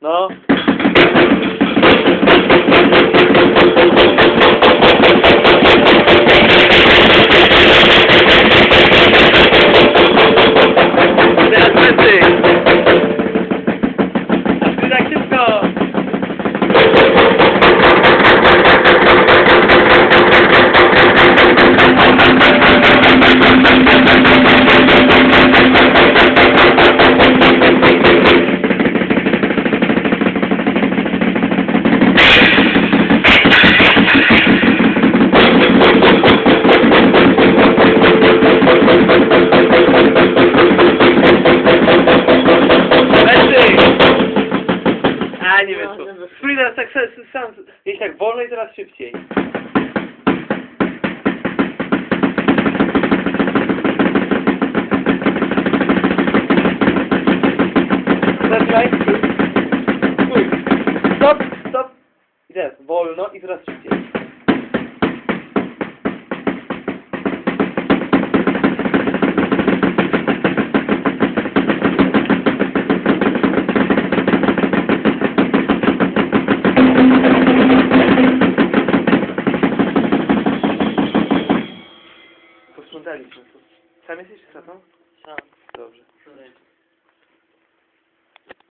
No? nie wyszło. Spróbuj teraz tak tak wolno i teraz szybciej. Zaczynaj. Stop, stop. I teraz wolno i teraz szybciej. Sam jesteś czy tatą? Sam. Dobrze.